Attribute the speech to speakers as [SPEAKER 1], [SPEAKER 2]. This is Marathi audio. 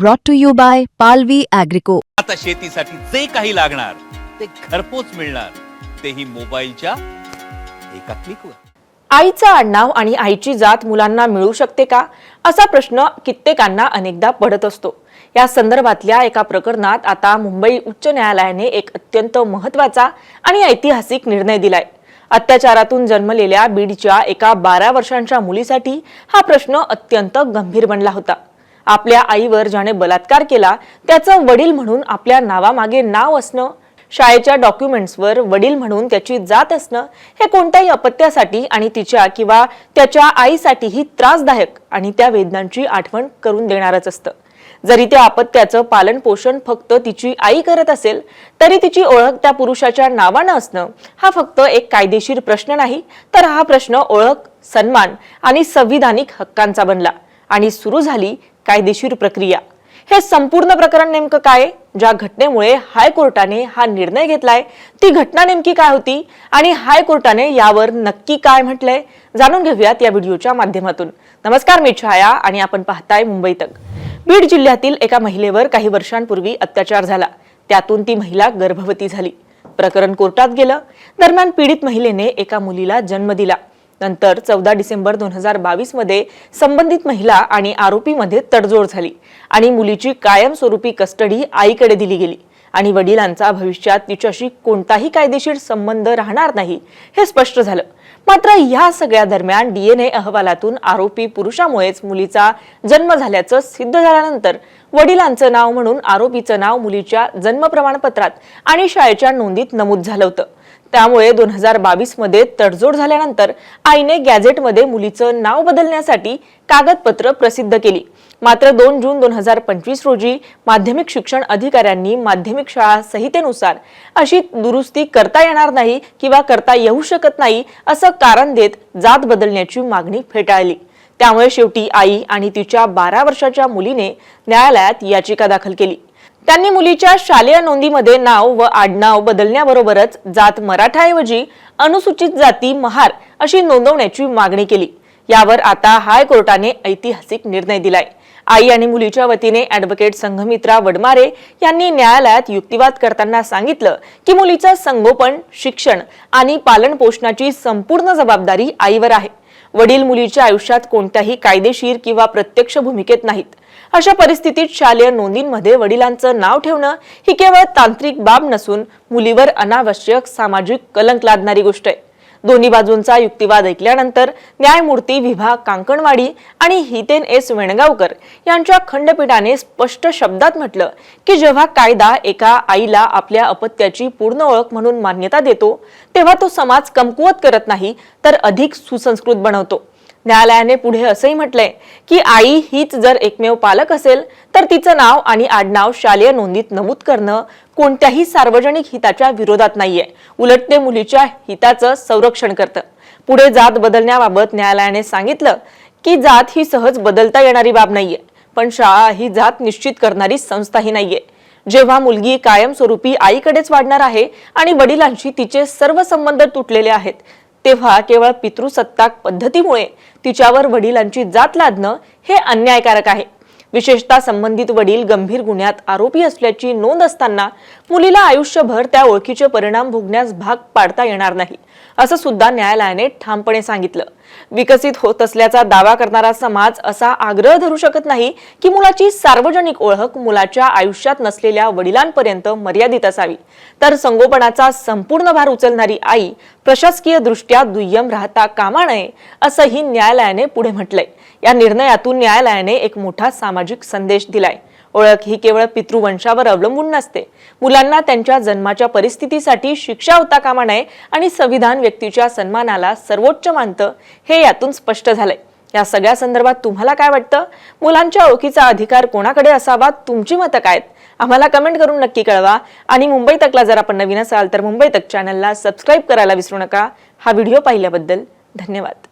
[SPEAKER 1] brought to you by Palvi Agrico.
[SPEAKER 2] आता शेतीसाठी जे काही लागणार ते घरपोच मिळणार. तेही मोबाईलच्या एका क्लिकवर
[SPEAKER 3] आईचं आडनाव आणि आईची जात मुलांना मिळू शकते का? असा प्रश्न कित्येकांना अनेकदा पडत असतो. या संदर्भातल्या एका प्रकरणात आता मुंबई उच्च न्यायालयाने एक अत्यंत महत्त्वाचा आणि ऐतिहासिक निर्णय दिलाय. अत्याचारातून जन्मलेल्या बीडच्या एका बारा वर्षांच्या मुलीसाठी हा प्रश्न अत्यंत गंभीर बनला होता. आपल्या आईवर ज्याने बलात्कार केला त्याचं वडील म्हणून आपल्या नावामागे नाव असणं शाळेच्या डॉक्युमेंट्सवर वडील म्हणून त्याची जात असणं हे कोणत्याही अपत्यासाठी आणि तिच्या किंवा त्याच्या आईसाठीही त्रासदायक आणि त्या वेदनांची आठवण करून देणारच असतं. जरी त्या अपत्याचं पालन पोषण फक्त तिची आई करत असेल तरी तिची ओळख त्या पुरुषाच्या नावानं असणं हा फक्त एक कायदेशीर प्रश्न नाही तर हा प्रश्न ओळख सन्मान आणि संविधानिक हक्कांचा बनला. आणि सुरू झाली कायदेशीर प्रक्रिया. हे संपूर्ण प्रकरण नेमकं काय? ज्या घटनेमुळे हायकोर्टाने हा निर्णय घेतलाय ती घटना नेमकी काय होती आणि हायकोर्टाने यावर नक्की काय म्हटलंय? जाणून घेऊयात या व्हिडिओच्या माध्यमातून. नमस्कार मी छाया आणि आपण पाहताय मुंबई तक. बीड जिल्ह्यातील एका महिलेवर काही वर्षांपूर्वी अत्याचार झाला. त्यातून ती महिला गर्भवती झाली. प्रकरण कोर्टात गेलं. दरम्यान पीडित महिलेने एका मुलीला जन्म दिला. नंतर चौदा डिसेंबर दोन हजार बावीसमध्ये संबंधित महिला आणि आरोपीमध्ये तडजोड झाली आणि मुलीची कायमस्वरूपी कस्टडी आईकडे दिली गेली. आणि वडिलांचा भविष्यात तिच्याशी कोणताही कायदेशीर संबंध राहणार नाही हे स्पष्ट झालं. मात्र या सगळ्या दरम्यान डीएनए अहवालातून आरोपी पुरुषामुळेच मुलीचा जन्म झाल्याचं सिद्ध झाल्यानंतर वडिलांचं नाव म्हणून आरोपीचं नाव मुलीच्या जन्म प्रमाणपत्रात आणि शाळेच्या नोंदीत नमूद झालं होतं. त्यामुळे दोन हजार बावीसमध्ये तडजोड झाल्यानंतर आईने गॅझेटमध्ये मुलीचं नाव बदलण्यासाठी कागदपत्र प्रसिद्ध केली. मात्र दोन जून दोन हजार पंचवीस रोजी माध्यमिक शिक्षण अधिकाऱ्यांनी माध्यमिक शाळा संहितेनुसार अशी दुरुस्ती करता येणार नाही किंवा करता येऊ शकत नाही असं कारण देत जात बदलण्याची मागणी फेटाळली. त्यामुळे शेवटी आई आणि तिच्या बारा वर्षाच्या मुलीने न्यायालयात याचिका दाखल केली. त्यांनी मुलीच्या शालेय नोंदीमध्ये नाव व आडनाव बदलण्याबरोबरच जात मराठाऐवजी अनुसूचित जाती महार अशी नोंदवण्याची मागणी केली. यावर आता हायकोर्टाने ऐतिहासिक निर्णय दिलाय. आई आणि मुलीच्या वतीने ऍडव्होकेट संघमित्रा वडमारे यांनी न्यायालयात युक्तिवाद करताना सांगितलं की मुलीचं संगोपन शिक्षण आणि पालन पोषणाची संपूर्ण जबाबदारी आईवर आहे. वडील मुलीच्या आयुष्यात कोणत्याही कायदेशीर किंवा प्रत्यक्ष भूमिकेत नाहीत. अशा परिस्थितीत शालेय नोंदींमध्ये वडिलांचं नाव ठेवणं ही केवळ तांत्रिक बाब नसून मुलीवर अनावश्यक सामाजिक कलंक लादणारी गोष्ट आहे. दोन्ही बाजूंचा युक्तिवाद ऐकल्यानंतर न्यायमूर्ती विभा कांकणवाडी आणि हितेन एस वेणगावकर यांच्या खंडपीठाने स्पष्ट शब्दात म्हटलं की जेव्हा कायदा एका आईला आपल्या अपत्याची पूर्ण ओळख म्हणून मान्यता देतो तेव्हा तो समाज कमकुवत करत नाही तर अधिक सुसंस्कृत बनवतो. न्यायालयाने पुढे असंही म्हटलंय की आई हीच जर एकमेव पालक असेल तर तिचं नाव आणि आडनाव शालेय नोंदीत नमूद करणं कोणत्याही सार्वजनिक हिताच्या विरोधात नाहीये. उलट ते मुलीच्या हिताचं संरक्षण करतं. पुढे जात बदलण्याबाबत न्यायालयाने सांगितलं की जात ही सहज बदलता येणारी बाब नाहीये पण शाळा ही जात निश्चित करणारी संस्थाही नाहीये. जेव्हा मुलगी कायमस्वरूपी आईकडेच वाढणार आहे आणि वडिलांशी तिचे सर्व संबंध तुटलेले आहेत तेव्हा केवळ पितृसत्ताक पद्धतीमुळे तिच्यावर वडिलांची जात लादणं हे अन्यायकारक आहे. विशेषतः संबंधित वडील गंभीर गुन्ह्यात आरोपी असल्याची नोंद असताना मुलीला आयुष्यभर त्या ओळखीचे परिणाम भोगण्यास भाग पाडता येणार नाही असं सुद्धा न्यायालयाने ठामपणे सांगितलं. विकसित होत असल्याचा दावा करणारा समाज असा आग्रह धरू शकत नाही की मुलाची सार्वजनिक ओळख मुलाच्या आयुष्यात नसलेल्या वडिलांपर्यंत मर्यादित असावी. तर संगोपनाचा संपूर्ण भार उचलणारी आई प्रशासकीय दृष्ट्या दुय्यम राहता कामा नये असंही न्यायालयाने पुढे म्हटलंय. या निर्णयातून न्यायालयाने एक मोठा सामाजिक संदेश दिलाय. ओळख ही केवळ पितृवंशावर अवलंबून नसते. मुलांना त्यांच्या जन्माच्या परिस्थितीसाठी शिक्षा होता कामा नये आणि संविधान व्यक्तीच्या सन्मानाला सर्वोच्च मानतं हे यातून स्पष्ट झालंय. या सगळ्या संदर्भात तुम्हाला काय वाटतं? मुलांच्या ओळखीचा अधिकार कोणाकडे असावा? तुमची मतं काय आहेत? आम्हाला कमेंट करून नक्की कळवा. आणि मुंबई तकला जर आपण नवीन असाल तर मुंबई तक चॅनलला सबस्क्राईब करायला विसरू नका. हा व्हिडिओ पाहिल्याबद्दल धन्यवाद.